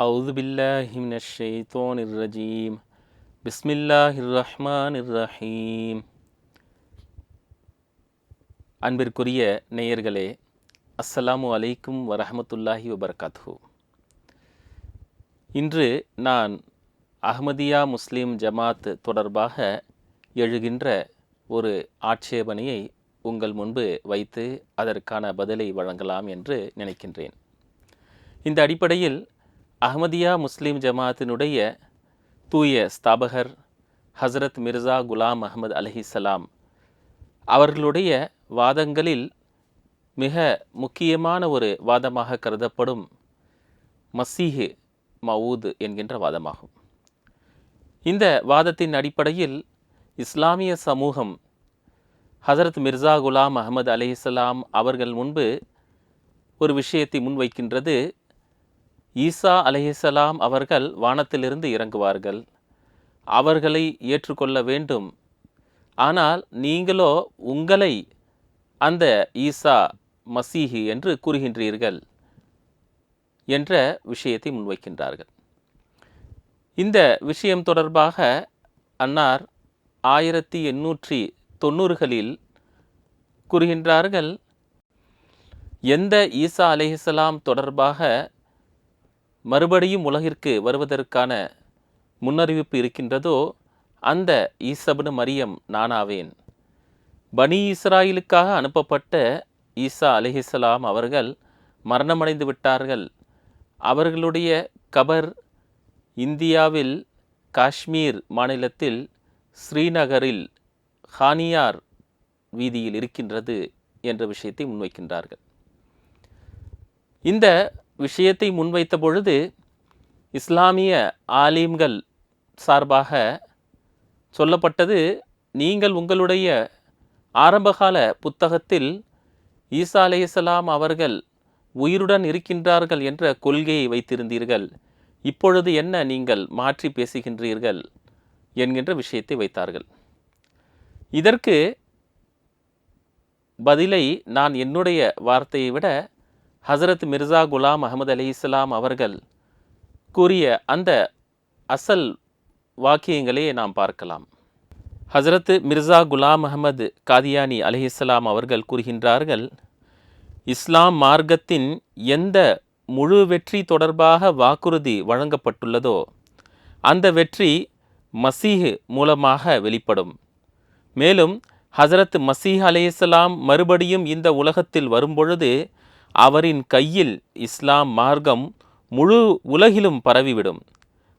أعوذ بالله من الشيطان الرجيم بسم الله الرحمن الرحيم அன்பிற்குரிய நேயர்களே அஸ்ஸலாமு அலைக்கும் வரஹமத்துல்லாஹி வபரகாத்துஹு இன்று நான் அஹ்மதியா முஸ்லீம் ஜமாத் தொடர்பாக எழுகின்ற ஒரு ஆட்சேபனையை உங்கள் முன்பு வைத்து அதற்கான பதிலை வழங்கலாம் என்று நினைக்கின்றேன் இந்த அடிப்படையில் அஹ்மதியா முஸ்லீம் ஜமாத்தினுடைய தூய ஸ்தாபகர் ஹசரத் மிர்சா குலாம் அஹமது அலஹிசலாம் அவர்களுடைய வாதங்களில் மிக முக்கியமான ஒரு வாதமாக கருதப்படும் மசீஹு மவுத் என்கின்ற வாதமாகும். இந்த வாதத்தின் அடிப்படையில் இஸ்லாமிய சமூகம் ஹசரத் மிர்சா குலாம் அகமது அலிஹலாம் அவர்கள் முன்பு ஒரு விஷயத்தை முன்வைக்கின்றது. ஈசா அலிஹலாம் அவர்கள் வானத்திலிருந்து இறங்குவார்கள். அவர்களை ஏற்றுக்கொள்ள வேண்டும். ஆனால் நீங்களோ உங்களை அந்த ஈசா மசீஹி என்று கூறுகின்றீர்கள் என்ற விஷயத்தை முன்வைக்கின்றார்கள். இந்த விஷயம் தொடர்பாக அன்னார் ஆயிரத்தி எண்ணூற்றி தொண்ணூறுகளில் கூறுகின்றார்கள் எந்த ஈசா அலிஹலாம் தொடர்பாக மறுபடியும் உலகிற்கு வருவதற்கான முன்னறிவிப்பு இருக்கின்றதோ அந்த ஈசபனு மரியம் நானாவேன். பனி இஸ்ராயிலுக்காக அனுப்பப்பட்ட ஈசா அலிஹிஸ்லாம் அவர்கள் மரணமடைந்து விட்டார்கள். அவர்களுடைய கபர் இந்தியாவில் காஷ்மீர் மாநிலத்தில் ஸ்ரீநகரில் ஹானியார் வீதியில் இருக்கின்றது என்ற விஷயத்தை முன்வைக்கின்றார்கள். இந்த விஷயத்தை முன்வைத்த பொழுது இஸ்லாமிய ஆலீம்கள் சார்பாக சொல்லப்பட்டது நீங்கள் உங்களுடைய ஆரம்பகால புத்தகத்தில் ஈசா அலையாம் அவர்கள் உயிருடன் இருக்கின்றார்கள் என்ற கொள்கையை வைத்திருந்தீர்கள். இப்பொழுது என்ன நீங்கள் மாற்றி பேசுகின்றீர்கள்? என்கின்ற விஷயத்தை வைத்தார்கள். இதற்கு பதிலை நான் என்னுடைய வார்த்தையை விட ஹசரத் மிர்சா குலாம் அகமது அலி இஸ்லாம் அவர்கள் கூறிய அந்த அசல் வாக்கியங்களே நாம் பார்க்கலாம். ஹசரத் மிர்சா குலாம் அகமது காதியானி அலிஹிஸ்லாம் அவர்கள் கூறுகின்றார்கள் இஸ்லாம் மார்க்கத்தின் எந்த முழு வெற்றி தொடர்பாக வாக்குறுதி வழங்கப்பட்டுள்ளதோ அந்த வெற்றி மசீஹ் மூலமாக வெளிப்படும். மேலும் ஹசரத் மசீஹ் அலேஸ்லாம் மறுபடியும் இந்த உலகத்தில் வரும்பொழுது அவரின் கையில் இஸ்லாம் மார்க்கம் முழு உலகிலும் பரவிவிடும்.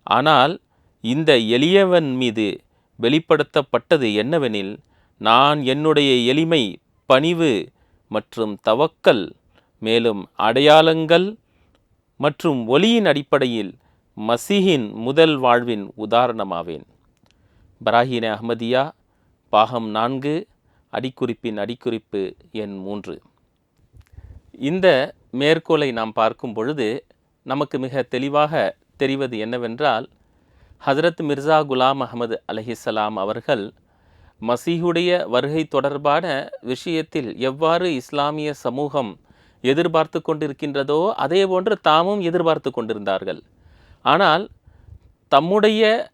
ஆனால் இந்த எளியவன் மீது வெளிப்படுத்தப்பட்டது என்னவெனில் நான் என்னுடைய எளிமை பணிவு மற்றும் தவக்கல் மேலும் அடையாளங்கள் மற்றும் ஒலியின் அடிப்படையில் மசீஹின் முதல் வாழ்வின் உதாரணமாவேன். பராஹின அஹ்மதியா பாகம் நான்கு அடிக்குறிப்பின் அடிக்குறிப்பு எண் மூன்று. இந்த மேற்கோளை நாம் பார்க்கும் பொழுது நமக்கு மிக தெளிவாக தெரிவது என்னவென்றால் ஹசரத் மிர்சா குலாம் அகமது அலஹிசலாம் அவர்கள் மசீஹுடைய வருகை தொடர்பான விஷயத்தில் எவ்வாறு இஸ்லாமிய சமூகம் எதிர்பார்த்து கொண்டிருக்கின்றதோ அதே போன்று தாமும் எதிர்பார்த்து கொண்டிருந்தார்கள். ஆனால் தம்முடைய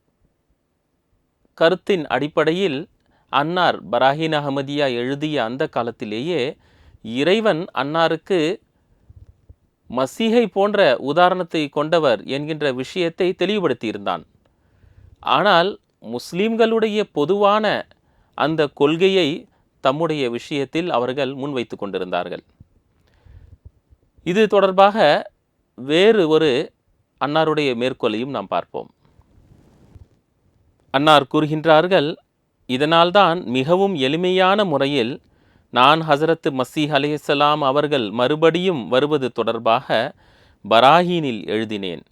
கருத்தின் அடிப்படையில் அன்னார் பராஹின் அகமதியா எழுதிய அந்த காலத்திலேயே இறைவன் அன்னாருக்கு மசீகை போன்ற உதாரணத்தை கொண்டவர் என்கின்ற விஷயத்தை தெளிவுபடுத்தியிருந்தான். ஆனால் முஸ்லீம்களுடைய பொதுவான அந்த கொள்கையை தம்முடைய விஷயத்தில் அவர்கள் முன்வைத்து கொண்டிருந்தார்கள். இது தொடர்பாக வேறு ஒரு அன்னாருடைய மேற்கோளையும் நாம் பார்ப்போம். அன்னார் கூறுகின்றார்கள் இதனால்தான் மிகவும் எளிமையான முறையில் நான் ஹசரத்து மசீஹ் அலிஹலாம் அவர்கள் மறுபடியும் வருவது தொடர்பாக பராஹீனில் எழுதினேன்.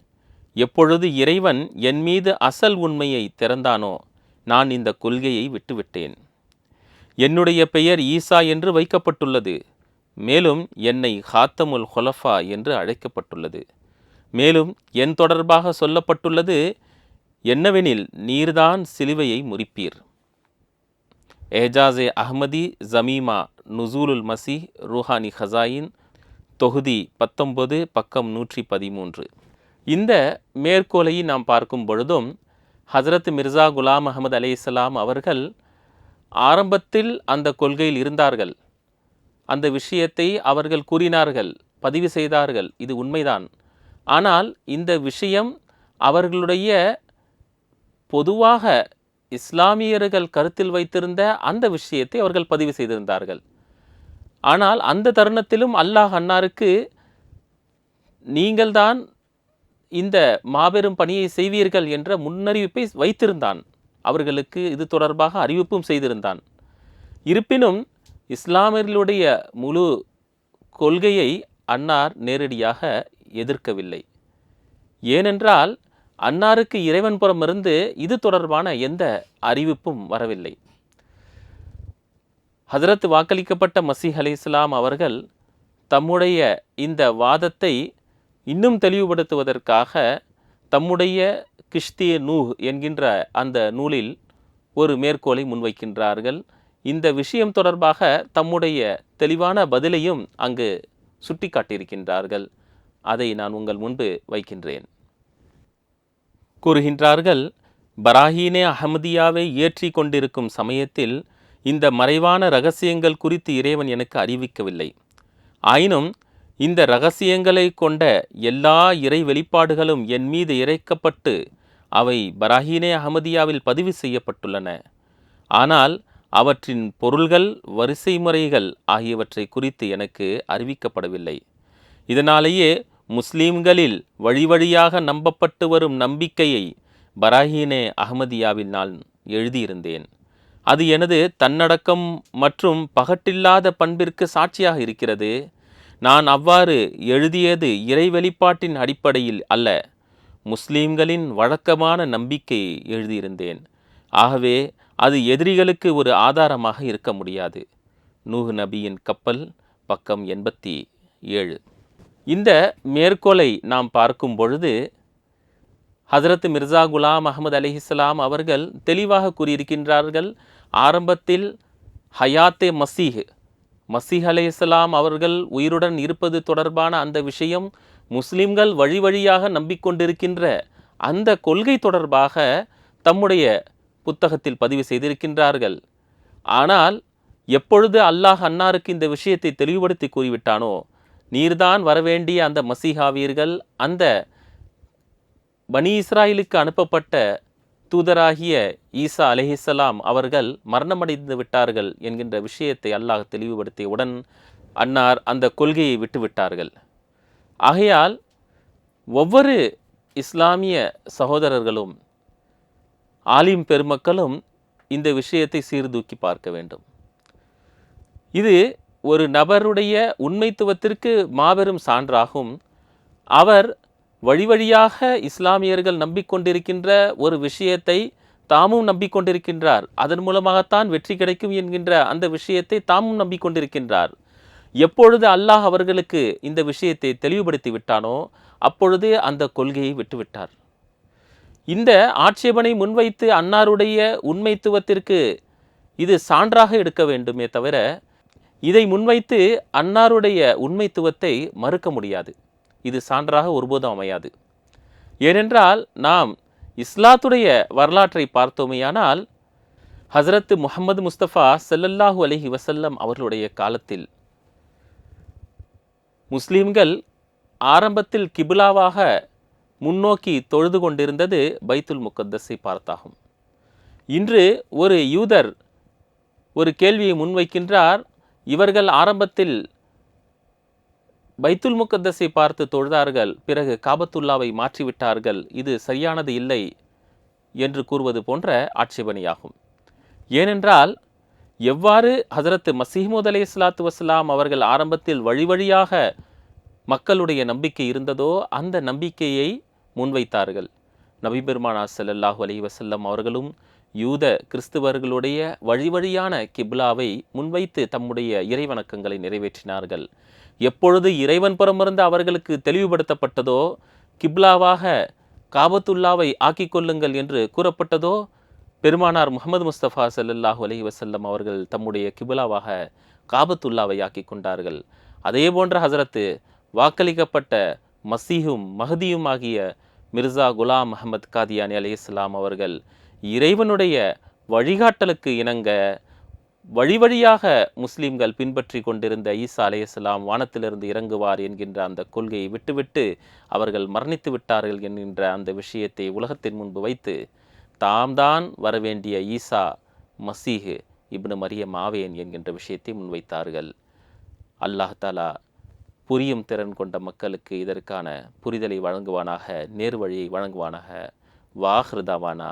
எப்பொழுது இறைவன் என் மீது அசல் உண்மையை திறந்தானோ நான் இந்த கொள்கையை விட்டுவிட்டேன். என்னுடைய பெயர் ஈசா என்று வைக்கப்பட்டுள்ளது. மேலும் என்னை ஹாத்தமுல் ஹொலஃபா என்று அழைக்கப்பட்டுள்ளது. மேலும் என் தொடர்பாக சொல்லப்பட்டுள்ளது என்னவெனில் நீர்தான் சிலுவையை முறிப்பீர். ஏஜாஸே அஹ்மதி ஜமீமா நுசூலுல் மசி ரூஹானி ஹசாயின் தொகுதி பத்தொன்பது பக்கம் நூற்றி பதிமூன்று இந்த மேற்கோளை நாம் பார்க்கும் பொழுதும் ஹசரத் மிர்சா குலாம் அகமது அலைஹிஸ்ஸலாம் அவர்கள் ஆரம்பத்தில் அந்த கொள்கையில் இருந்தார்கள் அந்த விஷயத்தை அவர்கள் கூறினார்கள் பதிவு செய்தார்கள் இது உண்மைதான் ஆனால் இந்த விஷயம் அவர்களுடைய பொதுவாக இஸ்லாமியர்கள் கருத்தில் வைத்திருந்த அந்த விஷயத்தை அவர்கள் பதிவு செய்திருந்தார்கள். ஆனால் அந்த தருணத்திலும் அல்லாஹ் அன்னாருக்கு நீங்கள்தான் இந்த மாபெரும் பணியை செய்வீர்கள் என்ற முன்னறிவிப்பை வைத்திருந்தான். அவர்களுக்கு இது தொடர்பாக அறிவிப்பும் செய்திருந்தான். இருப்பினும் இஸ்லாமியர்களுடைய முழு கொள்கையை அன்னார் நேரடியாக எதிர்க்கவில்லை. ஏனென்றால் அன்னாருக்கு இறைவன் புறமிருந்து இது தொடர்பான எந்த அறிவிப்பும் வரவில்லை. ஹதரத் வாக்களிக்கப்பட்ட மசீஹ் அலி இஸ்லாம் அவர்கள் தம்முடைய இந்த வாதத்தை இன்னும் தெளிவுபடுத்துவதற்காக தம்முடைய கிஷ்திய நூஹ் என்கின்ற அந்த நூலில் ஒரு மேற்கோளை முன்வைக்கின்றார்கள். இந்த விஷயம் தொடர்பாக தம்முடைய தெளிவான பதிலையும் அங்கு சுட்டிக்காட்டியிருக்கின்றார்கள். அதை நான் உங்கள் முன்பு வைக்கின்றேன். கூறுகின்றார்கள் பராஹீனே அஹமதியாவை இயற்றி கொண்டிருக்கும் சமயத்தில் இந்த மறைவான ரகசியங்கள் குறித்து இறைவன் எனக்கு அறிவிக்கவில்லை. ஆயினும் இந்த ரகசியங்களை கொண்ட எல்லா இறை வெளிப்பாடுகளும் என் மீது இறைக்கப்பட்டு அவை பராஹீனே அகமதியாவில் பதிவு செய்யப்பட்டுள்ளன. ஆனால் அவற்றின் பொருள்கள் வரிசை முறைகள் ஆகியவற்றை குறித்து எனக்கு அறிவிக்கப்படவில்லை. இதனாலேயே முஸ்லீம்களில் வழிவழியாக நம்பப்பட்டு வரும் நம்பிக்கையை பராஹீனே அகமதியாவில் நான் எழுதியிருந்தேன். அது எனது தன்னடக்கம் மற்றும் பகட்டில்லாத பண்பிற்கு சாட்சியாக இருக்கிறது. நான் அவ்வாறு எழுதியது இறை வெளிப்பாட்டின் அடிப்படையில் அல்ல முஸ்லீம்களின் வழக்கமான நம்பிக்கையை எழுதியிருந்தேன். ஆகவே அது எதிரிகளுக்கு ஒரு ஆதாரமாக இருக்க முடியாது. நூஹ் நபியின் கப்பல் பக்கம் எண்பத்தி ஏழு. இந்த மேற்கோளை நாம் பார்க்கும் பொழுது ஹசரத் மிர்சா குலாம் அகமது அலிஹிஸ்லாம் அவர்கள் தெளிவாக கூறியிருக்கின்றார்கள் ஆரம்பத்தில் ஹயாத்தே மசீஹ் மசீஹ் அலைஹிஸ்லாம் அவர்கள் உயிருடன் இருப்பது தொடர்பான அந்த விஷயம் முஸ்லிம்கள் வழி வழியாக நம்பிக்கொண்டிருக்கின்ற அந்த கொள்கை தொடர்பாக தம்முடைய புத்தகத்தில் பதிவு செய்திருக்கின்றார்கள். ஆனால் எப்பொழுது அல்லாஹ் அன்னாருக்கு இந்த விஷயத்தை தெளிவுபடுத்தி கூறிவிட்டானோ நீர்தான் வரவேண்டிய அந்த மசீஹாவீர்கள் அந்த பனி இஸ்ராயிலுக்கு அனுப்பப்பட்ட தூதராகிய ஈசா அலிஹிஸ்ஸலாம் அவர்கள் மரணமடைந்து விட்டார்கள் என்கின்ற விஷயத்தை அல்லாஹ் தெளிவுபடுத்தியவுடன் அன்னார் அந்த கொள்கையை விட்டுவிட்டார்கள். ஆகையால் ஒவ்வொரு இஸ்லாமிய சகோதரர்களும் ஆலிம் பெருமக்களும் இந்த விஷயத்தை சீர்தூக்கி பார்க்க வேண்டும். இது ஒரு நபருடைய உண்மைத்துவத்திற்கு மாபெரும் சான்றாகும். அவர் வழி வழியாக இஸ்லாமியர்கள் நம்பிக்கொண்டிருக்கின்ற ஒரு விஷயத்தை தாமும் நம்பிக்கொண்டிருக்கின்றார். அதன் மூலமாகத்தான் வெற்றி கிடைக்கும் என்கின்ற அந்த விஷயத்தை தாமும் நம்பிக்கொண்டிருக்கின்றார். எப்பொழுது அல்லாஹ் அவர்களுக்கு இந்த விஷயத்தை தெளிவுபடுத்தி விட்டானோ அப்பொழுது அந்த கொள்கையை விட்டுவிட்டார். இந்த ஆட்சேபனை முன்வைத்து அன்னாருடைய உண்மைத்துவத்திற்கு இது சான்றாக எடுக்க வேண்டுமே தவிர இதை முன்வைத்து அன்னாருடைய உண்மைத்துவத்தை மறுக்க முடியாது. இது சான்றாக ஒருபோதும் அமையாது. ஏனென்றால் நாம் இஸ்லாத்துடைய வரலாற்றை பார்த்தோமேயானால் ஹசரத்து முகமது முஸ்தபா செல்லல்லாஹு அலஹி வசல்லம் அவர்களுடைய காலத்தில் முஸ்லீம்கள் ஆரம்பத்தில் கிபிலாவாக முன்னோக்கி தொழுது கொண்டிருந்தது பைத்துல் முக்கத்தஸை பார்த்தாகும். இன்று ஒரு யூதர் ஒரு கேள்வியை முன்வைக்கின்றார் இவர்கள் ஆரம்பத்தில் பைத்துல் முக்கத்தஸை பார்த்து தொழுதார்கள் பிறகு காபத்துல்லாவை மாற்றிவிட்டார்கள். இது சரியானது இல்லை என்று கூறுவது போன்ற ஆட்சேபணியாகும் ஏனென்றால் எவ்வாறு ஹசரத்து மசீமூத் அலை இஸ்லாத்து வஸ்லாம் அவர்கள் ஆரம்பத்தில் வழி வழியாக மக்களுடைய நம்பிக்கை இருந்ததோ அந்த நம்பிக்கையை முன்வைத்தார்கள். நபி பெருமானா ஸல்லல்லாஹு அலைஹி வஸல்லம் அவர்களும் யூத கிறிஸ்துவர்களுடைய வழி வழியான கிப்லாவை முன்வைத்து தம்முடைய இறைவணக்கங்களை நிறைவேற்றினார்கள். எப்பொழுது இறைவன் புறமிருந்து அவர்களுக்கு தெளிவுபடுத்தப்பட்டதோ கிப்லாவாக காபத்துல்லாவை ஆக்கிக் கொள்ளுங்கள் என்று கூறப்பட்டதோ பெருமானார் முகமது முஸ்தபா ஸல்லல்லாஹு அலஹி வசல்லம் அவர்கள் தம்முடைய கிபுலாவாக காபத்துல்லாவை ஆக்கிக் கொண்டார்கள். அதே போன்ற ஹசரத்து வாக்களிக்கப்பட்ட மசீஹும் மஹதியும் ஆகிய மிர்சா குலாம் அஹமத் காதியானி அலி இஸ்லாம் அவர்கள் இறைவனுடைய வழிகாட்டலுக்கு இணங்க வழி வழியாக முஸ்லீம்கள் பின்பற்றி கொண்டிருந்த ஈசா அலையாம் வானத்திலிருந்து இறங்குவார் என்கின்ற அந்த கொள்கையை விட்டுவிட்டு அவர்கள் மரணித்து விட்டார்கள் என்கின்ற அந்த விஷயத்தை உலகத்தின் முன்பு வைத்து தாம் தான் வரவேண்டிய ஈசா மசீஹு இப்னு மரிய மாவேன் என்கின்ற விஷயத்தை முன்வைத்தார்கள். அல்லாஹ் தாலா புரியும் திறன் கொண்ட மக்களுக்கு இதற்கான புரிதலை வழங்குவானாக நேர்வழியை வழங்குவானாக. வாஹ்ருதாவானா